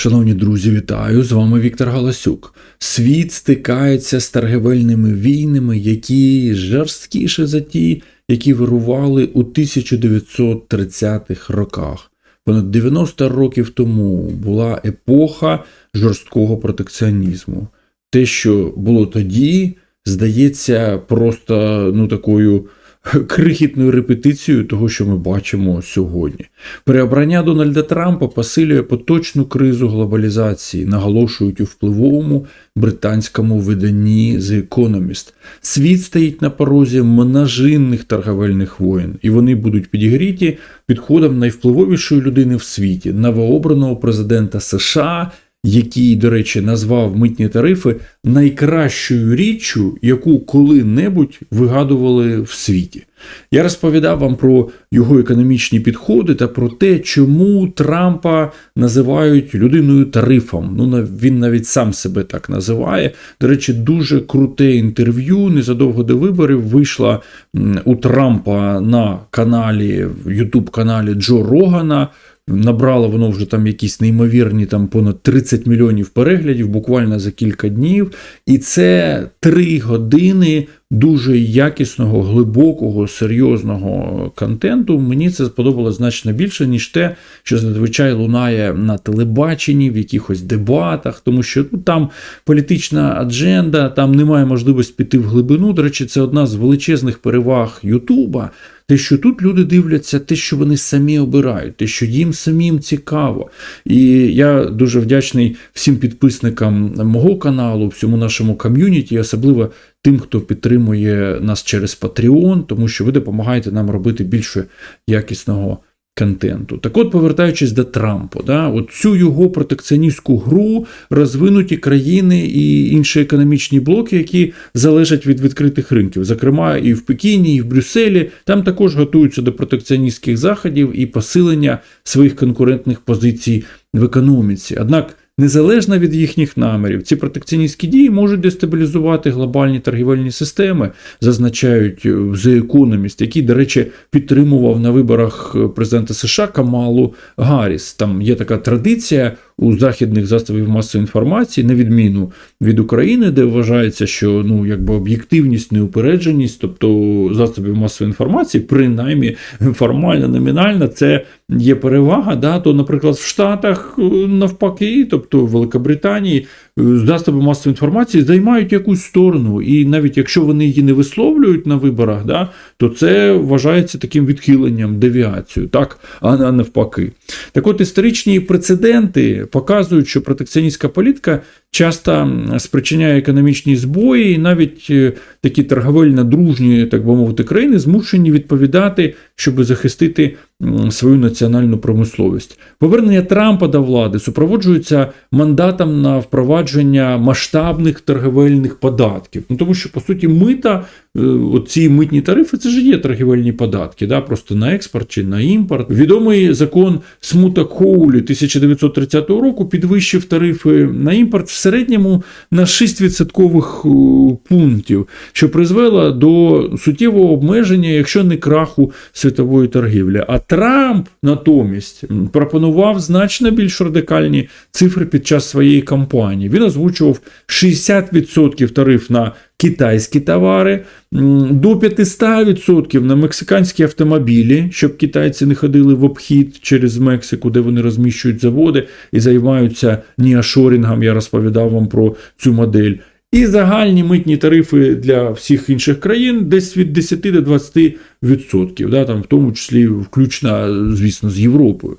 Шановні друзі, вітаю! З вами Віктор Галасюк. Світ стикається з торгівельними війнами, які жорсткіше за ті, які вирували у 1930-х роках. Понад 90 років тому була епоха жорсткого протекціонізму. Те, що було тоді, здається, просто ну такою крихітною репетицією того, що ми бачимо сьогодні. Переобрання Дональда Трампа посилює поточну кризу глобалізації, наголошують у впливовому британському виданні The Economist. Світ стоїть на порозі множинних торговельних воєн, і вони будуть підігріті підходом найвпливовішої людини в світі, новообраного президента США який, до речі, назвав митні тарифи найкращою річчю, яку коли-небудь вигадували в світі. Я розповідав вам про його економічні підходи та про те, чому Трампа називають людиною тарифом. Ну він навіть сам себе так називає. До речі, дуже круте інтерв'ю. Незадовго до виборів вийшла у Трампа на каналі, Ютуб каналі Джо Рогана. Набрало воно вже там якісь неймовірні там понад 30 мільйонів переглядів буквально за кілька днів. І це три години дуже якісного, глибокого, серйозного контенту. Мені це сподобалося значно більше, ніж те, що зазвичай лунає на телебаченні, в якихось дебатах, тому що ну, там політична адженда, там немає можливості піти в глибину. До речі, це одна з величезних переваг Ютуба. Те, що тут люди дивляться, те, що вони самі обирають, те, що їм самим цікаво. І я дуже вдячний всім підписникам мого каналу, всьому нашому ком'юніті, особливо тим, хто підтримує нас через Patreon, тому що ви допомагаєте нам робити більше якісного контенту. Так от, повертаючись до Трампа, да, цю його протекціоністську гру розвинуті країни і інші економічні блоки, які залежать від відкритих ринків, зокрема і в Пекіні, і в Брюсселі, там також готуються до протекціоністських заходів і посилення своїх конкурентних позицій в економіці. Однак Незалежно від їхніх намірів, ці протекціоністські дії можуть дестабілізувати глобальні торгівельні системи, зазначають в The Economist, який, до речі, підтримував на виборах президента США Камалу Гарріс. Там є така традиція у західних засобів масової інформації, на відміну від України, де вважається, що ну якби об'єктивність, неупередженість, тобто засобів масової інформації, принаймні формально, номінально, це є перевага. Да, То, наприклад, в Штатах е, навпаки, тобто в Великобританії, засоби масової інформації займають якусь сторону, і навіть якщо вони її не висловлюють на виборах, да, то це вважається таким відхиленням, девіацією, так, а навпаки. Так от історичні прецеденти показують, що протекціоністська політика часто спричиняє економічні збої, і навіть е, такі торговельно дружні, так би мовити, країни змушені відповідати, щоб захистити свою національну промисловість. Повернення Трампа до влади супроводжується мандатом на впровадження масштабних торговельних податків. Ну тому що по суті мита оці митні тарифи це ж є торгівельні податки, да, просто на експорт чи на імпорт. Відомий закон смуток Хоулі 1930 року підвищив тарифи на імпорт в середньому на 6% е, пунктів, що призвело до суттєвого обмеження, якщо не краху світової торгівлі. А Трамп натомість пропонував значно більш радикальні цифри під час своєї кампанії. Він озвучував 60% тариф на китайські товари, до 500% на мексиканські автомобілі, щоб китайці не ходили в обхід через Мексику, де вони розміщують заводи і займаються ніашорінгом. Я розповідав вам про цю модель. І загальні митні тарифи для всіх інших країн десь від 10 до 20 відсотків, да, там в тому числі включно, звісно, з Європою.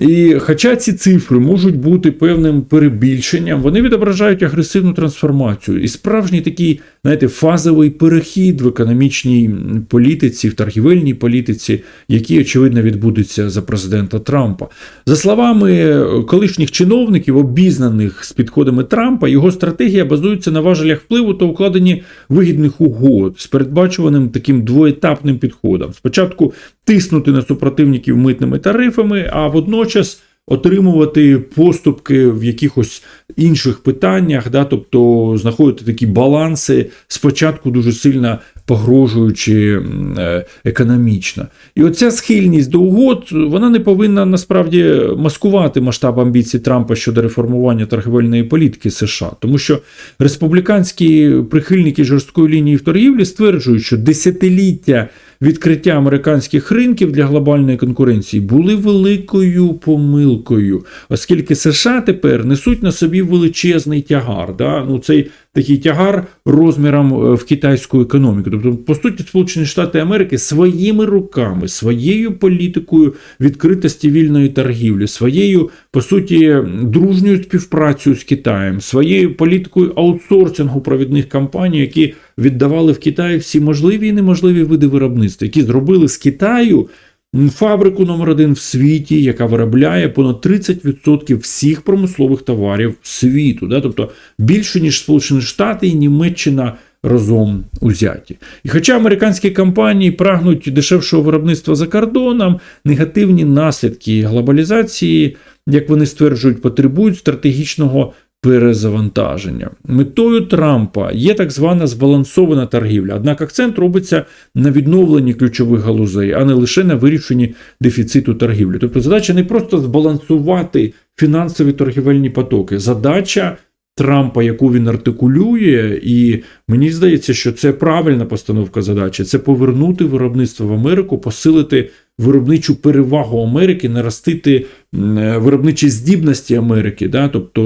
І хоча ці цифри можуть бути певним перебільшенням, вони відображають агресивну трансформацію і справжній такий, знаєте, фазовий перехід в економічній політиці, в торгівельній політиці, який, очевидно, відбудеться за президента Трампа. За словами колишніх чиновників, обізнаних з підходами Трампа, його стратегія базується на важелях впливу та укладенні вигідних угод з передбачуваним таким двоетапним підходом підходам. Спочатку тиснути на супротивників митними тарифами, а водночас отримувати поступки в якихось інших питаннях, да, тобто знаходити такі баланси, спочатку дуже сильно погрожуючи е, економічно. І оця схильність до угод вона не повинна насправді маскувати масштаб амбіцій Трампа щодо реформування торгівельної політики США, тому що республіканські прихильники жорсткої лінії в торгівлі стверджують, що десятиліття відкриття американських ринків для глобальної конкуренції були великою помилкою, оскільки США тепер несуть на собі величезний тягар. Да? Ну, цей такий тягар розміром е, в китайську економіку. Тобто, по суті, Сполучені Штати Америки своїми руками, своєю політикою відкритості вільної торгівлі, своєю, по суті, дружньою співпрацею з Китаєм, своєю політикою аутсорсингу провідних компаній, які віддавали в Китаї всі можливі і неможливі види виробництва, які зробили з Китаю фабрику номер один в світі, яка виробляє понад 30% всіх промислових товарів світу. Да? Тобто більше ніж Сполучені Штати і Німеччина. Разом узяті. І хоча американські компанії прагнуть дешевшого виробництва за кордоном, негативні наслідки глобалізації, як вони стверджують, потребують стратегічного перезавантаження. Метою Трампа є так звана збалансована торгівля, однак акцент робиться на відновленні ключових галузей, а не лише на вирішенні дефіциту торгівлі. Тобто задача не просто збалансувати фінансові торгівельні потоки, задача. Трампа, яку він артикулює, і мені здається, що це правильна постановка задачі. Це повернути виробництво в Америку, посилити виробничу перевагу Америки, наростити виробничі здібності Америки, да, тобто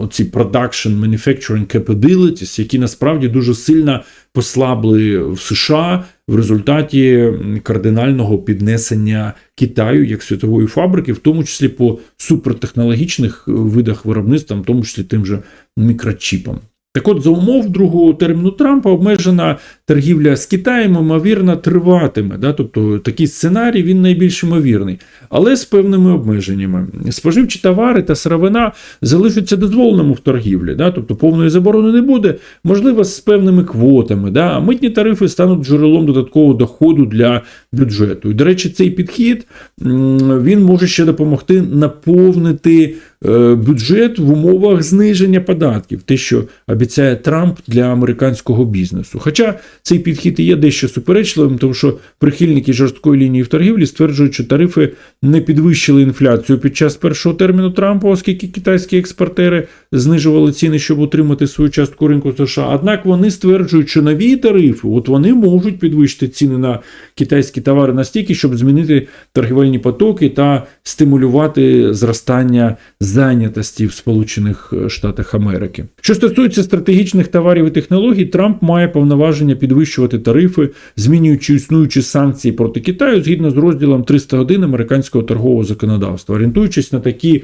оці production manufacturing capabilities, які насправді дуже сильно послабли в США в результаті кардинального піднесення Китаю як світової фабрики, в тому числі по супертехнологічних видах виробництва, в тому числі тим же мікрочіпом. Так от, за умов другого терміну Трампа обмежена торгівля з Китаєм, ймовірно, триватиме. Да? Тобто такий сценарій він найбільш ймовірний, але з певними обмеженнями. Споживчі товари та сировина залишаться дозволеними в торгівлі, да? тобто повної заборони не буде, можливо, з певними квотами. Да? А митні тарифи стануть джерелом додаткового доходу для бюджету. І, до речі, цей підхід він може ще допомогти наповнити. Е, бюджет в умовах зниження податків, те, що обіцяє Трамп для американського бізнесу. Хоча цей підхід і є дещо суперечливим, тому що прихильники жорсткої лінії в торгівлі стверджують, що тарифи не підвищили інфляцію під час першого терміну Трампа, оскільки китайські експортери знижували ціни, щоб утримати свою частку ринку США. Однак вони стверджують, що нові тарифи от вони можуть підвищити ціни на китайські товари настільки, щоб змінити торгівельні потоки та стимулювати зростання зайнятості в Сполучених Штатах Америки. Що стосується стратегічних товарів і технологій, Трамп має повноваження підвищувати тарифи, змінюючи існуючі санкції проти Китаю згідно з розділом 301 американського торгового законодавства, орієнтуючись на такі,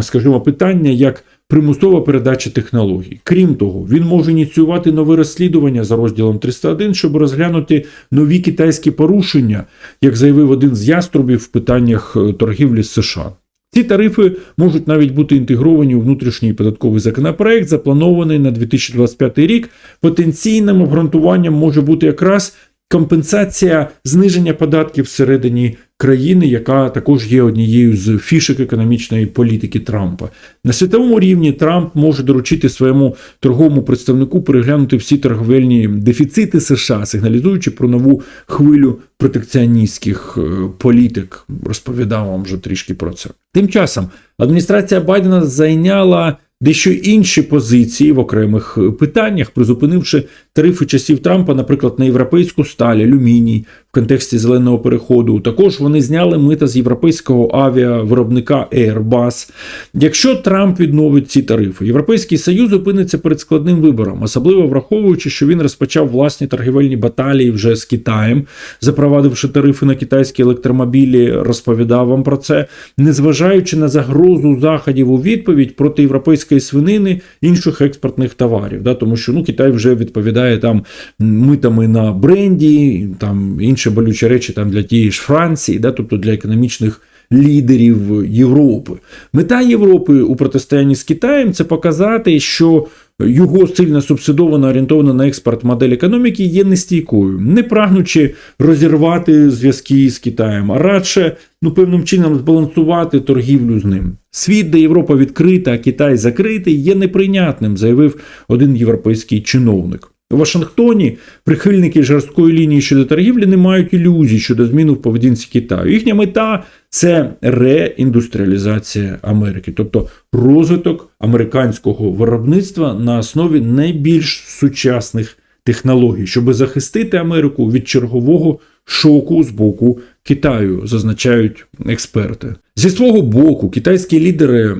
скажімо, питання, як примусова передача технологій. Крім того, він може ініціювати нове розслідування за розділом 301, щоб розглянути нові китайські порушення, як заявив один з яструбів в питаннях торгівлі з США. Ці тарифи можуть навіть бути інтегровані у внутрішній податковий законопроект, запланований на 2025 рік. Потенційним обґрунтуванням може бути якраз компенсація зниження податків всередині країни, яка також є однією з фішек економічної політики Трампа. На світовому рівні Трамп може доручити своєму торговому представнику переглянути всі торговельні дефіцити США, сигналізуючи про нову хвилю протекціоністських е, політик. Розповідав вам вже трішки про це. Тим часом адміністрація Байдена зайняла дещо інші позиції в окремих питаннях, призупинивши тарифи часів Трампа, наприклад, на європейську сталь, алюміній в контексті зеленого переходу. Також вони зняли мита з європейського авіавиробника Airbus. Якщо Трамп відновить ці тарифи, Європейський Союз опиниться перед складним вибором, особливо враховуючи, що він розпочав власні торгівельні баталії вже з Китаєм, запровадивши тарифи на китайські електромобілі, розповідав вам про це, незважаючи на загрозу заходів у відповідь проти європейської свинини інших експортних товарів, да, тому що ну Китай вже відповідає там митами на бренді, там інші болючі речі там для тієї ж Франції, да, тобто для економічних. Лідерів Європи. Мета Європи у протистоянні з Китаєм це показати, що його сильно субсидована, орієнтована на експорт модель економіки є нестійкою, не прагнучи розірвати зв'язки з Китаєм, а радше ну, певним чином збалансувати торгівлю з ним. Світ, де Європа відкрита, а Китай закритий, є неприйнятним, заявив один європейський чиновник. У Вашингтоні прихильники жорсткої лінії щодо торгівлі не мають ілюзій щодо зміни в поведінці Китаю. Їхня мета це реіндустріалізація Америки, тобто розвиток американського виробництва на основі найбільш сучасних технологій, щоб захистити Америку від чергового шоку з боку Китаю, зазначають експерти. Зі свого боку, китайські лідери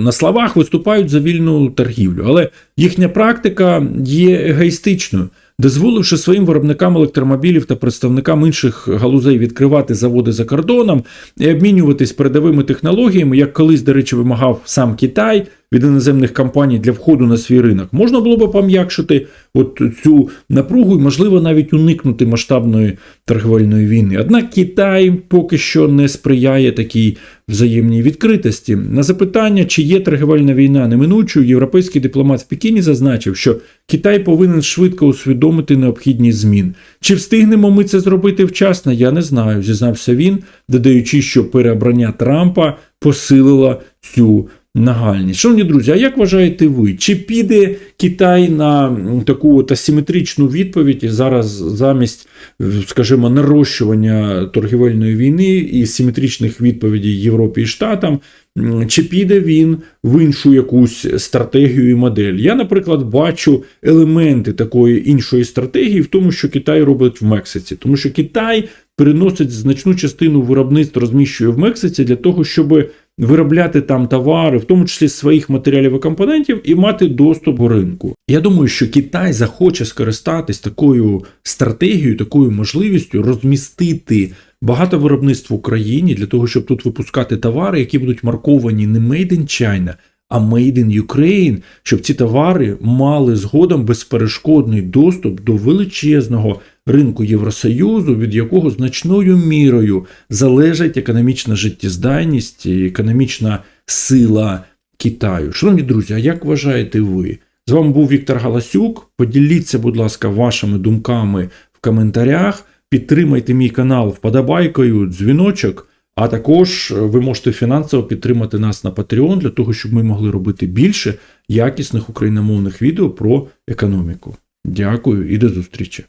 на словах виступають за вільну торгівлю, але їхня практика є егоїстичною. Дозволивши своїм виробникам електромобілів та представникам інших галузей відкривати заводи за кордоном і обмінюватись передовими технологіями, як колись, до речі, вимагав сам Китай від іноземних компаній для входу на свій ринок, можна було б пом'якшити от цю напругу і, можливо, навіть уникнути масштабної торговельної війни. Однак Китай поки що не сприяє такій взаємній відкритості. На запитання, чи є торговельна війна неминучою, європейський дипломат в Пекіні зазначив, що Китай повинен швидко усвідомити необхідність змін. Чи встигнемо ми це зробити вчасно? Я не знаю, зізнався він, додаючи, що переобрання Трампа посилило цю нагальність. Шановні друзі, а як вважаєте ви, чи піде Китай на таку от асиметричну відповідь і зараз замість, е, скажімо, нарощування торгівельної війни і симетричних відповідей Європі і Штатам, чи піде він в іншу якусь стратегію і модель? Я, наприклад, бачу елементи такої іншої стратегії в тому, що Китай робить в Мексиці, тому що Китай переносить значну частину виробництва, розміщує в Мексиці для того, щоб виробляти там товари, в тому числі своїх матеріалів і компонентів, і мати доступ до ринку. Я думаю, що Китай захоче скористатись такою стратегією, такою можливістю розмістити багато виробництв в Україні для того, щоб тут випускати товари, які будуть марковані не Made in China, а Made in Ukraine, щоб ці товари мали згодом безперешкодний доступ до величезного ринку Євросоюзу, від якого значною мірою залежить економічна життєздатність і економічна сила Китаю. Шановні друзі, а як вважаєте ви? З вами був Віктор Галасюк. Поділіться, будь ласка, вашими думками в коментарях. Підтримайте мій канал вподобайкою, дзвіночок. А також ви можете фінансово підтримати нас на Patreon для того, щоб ми могли робити більше якісних україномовних відео про економіку. Дякую і до зустрічі!